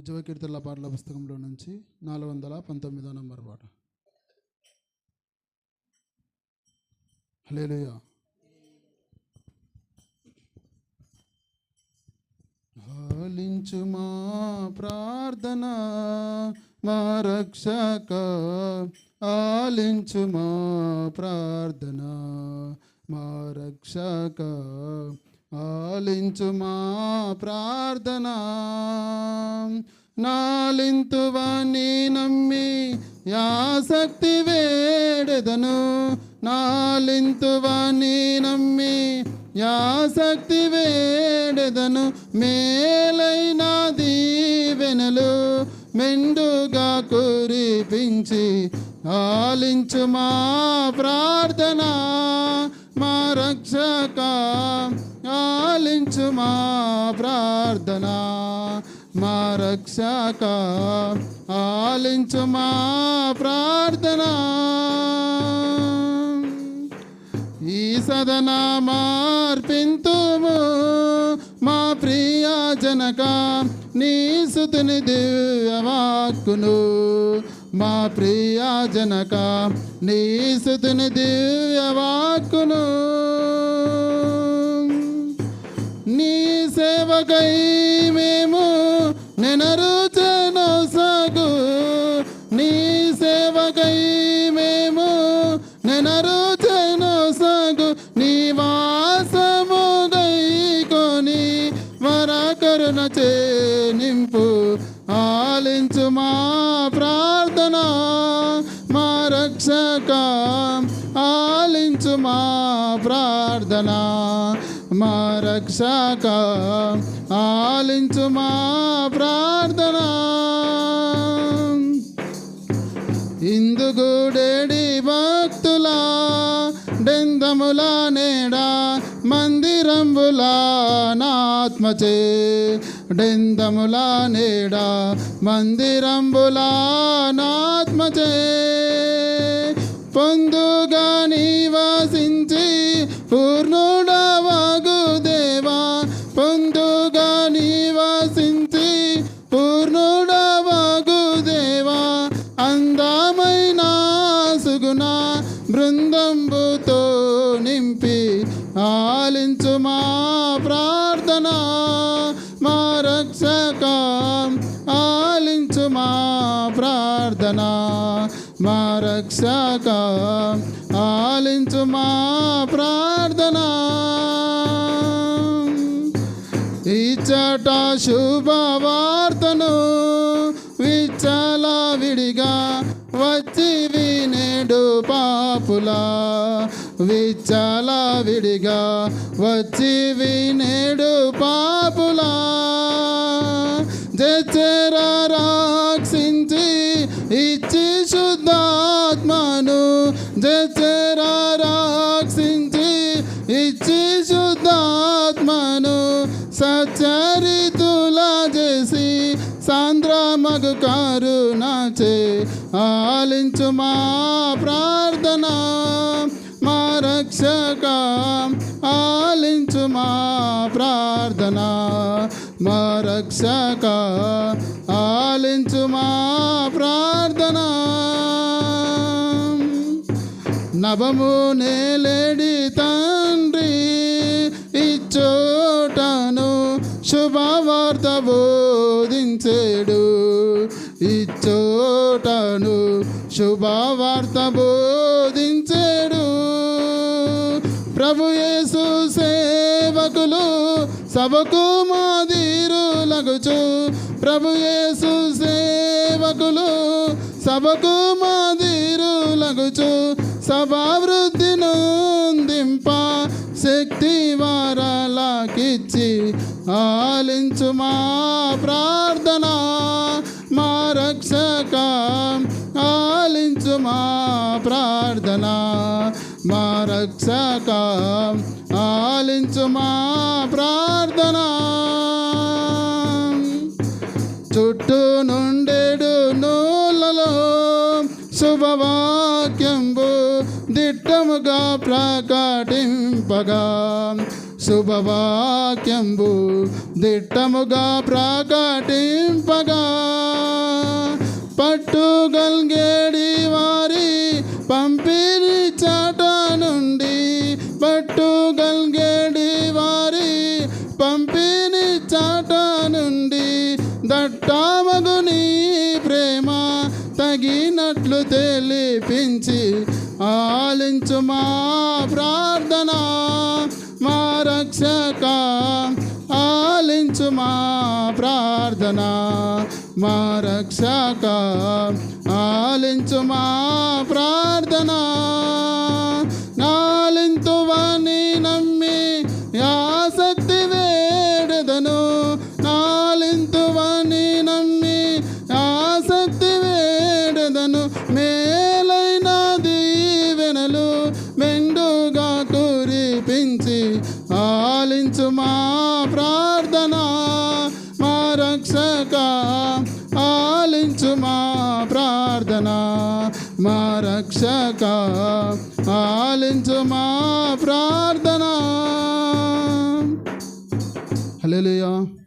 ఉద్యమ కీర్తనల పాటల పుస్తకంలో నుంచి నాలుగు వందల పంతొమ్మిదో నంబర్ పాట. హల్లెలూయా. ఆలించు మా ప్రార్థన మా రక్షక ఆలించు మా ప్రార్థన మా రక్షక. ఆలించు మా ప్రార్థన నాలింతువాణి నమ్మి యాసక్తి వేడెదను? నాలింతువాణి నమ్మి యాసక్తి వేడెదను? మేలైన దీవెనలు మెండుగా కురిపించి ఆలించు మా ప్రార్థన? మా రక్షక ఆలించు మా ప్రార్థన మా రక్షక. ఆలించు మా ప్రార్థన. ఈ సదన మార్పింతుము మా ప్రియ జనక నీ సుతుని దివ్యవాక్కును మా ప్రియ జనక నీ సుతుని దివ్యవాక్కును సేవకై మేము నెనరుచను సాగు. నీ సేవకై మేము నెనరుచను సగు. నీ వాసము కొని వర కరుణ చే నింపు. ఆలించు మా ప్రార్థన మా రక్షక. ఆలించు మా ప్రార్థన. మా రక్షక ఆలించు మా ప్రార్థన. ఇందుగుడేడి భక్తుల డెందముల నేడా మందిరంబుల నాత్మచే. డెందముల నేడా మందిరంబుల నాత్మచే. పొందుగా నివాసించి పూ అందమైన సుగుణ బృందంబుతో నింపి ఆలించు మా ప్రార్థన. మా రక్షక ఆలించు మా ప్రార్థన. మా రక్షక ఆలించు మా ప్రార్థన. ఇచ్చట శుభవార్తను విచ్చల విడిగా వచ్చి వినేడు పాపులా. విచ్చాల విడిగా వచ్చి వినేడు పాపులా. జరా రాక్షించి ఇచ్చి శుద్ధాత్మను జచర మగు కరుణచే ఆలించు మా ప్రార్థన మా రక్షక ఆలించు మా ప్రార్థన మా రక్షక ఆలించు మా ప్రార్థన. నవము నేలేడి తండ్రి ఇచ్చోటను శుభవార్త శుభవార్త బోధించేడు. ప్రభు యేసు సేవకులు సభకు మాదిరులగుచు ప్రభు యేసు సేవకులు సభకు మాదిరులగుచు సభావృద్ధి నొందింప శక్తి వారలాకిచ్చి ఆలించు మా ప్రార్థన. మా రక్షక మా ప్రార్థన మా రక్షక ఆలించు మా ప్రార్థన. చుట్టూ నుండేడు నూలలో శుభవాక్యంబు దిట్టముగా ప్రకటింపగా. శుభవాక్యంబు దిట్టముగా ప్రకటింపగా. పట్టుగలిగేడి వారి పంపిణి చాట నుండి పట్టుగలిగేడి వారి పంపిణి చాట నుండి దట్టామగుని ప్రేమ తగినట్లు తెలిపించి ఆలించు మా ప్రార్థన మా రక్షక ఆలించు మా ప్రా ప్రార్థన మా రక్షక ఆలించు మా ప్రార్థన. నాలింతువని నమ్మి ఆసక్తి వేడదను. నాలింతువని నమ్మి ఆసక్తి వేడదను. మేలైన దీవెనలు మెండుగా కురిపించి ఆలించు మా మా రక్షక ఆలించు మా ప్రార్థన. మా రక్షక ఆలించు మా ప్రార్థన. హలో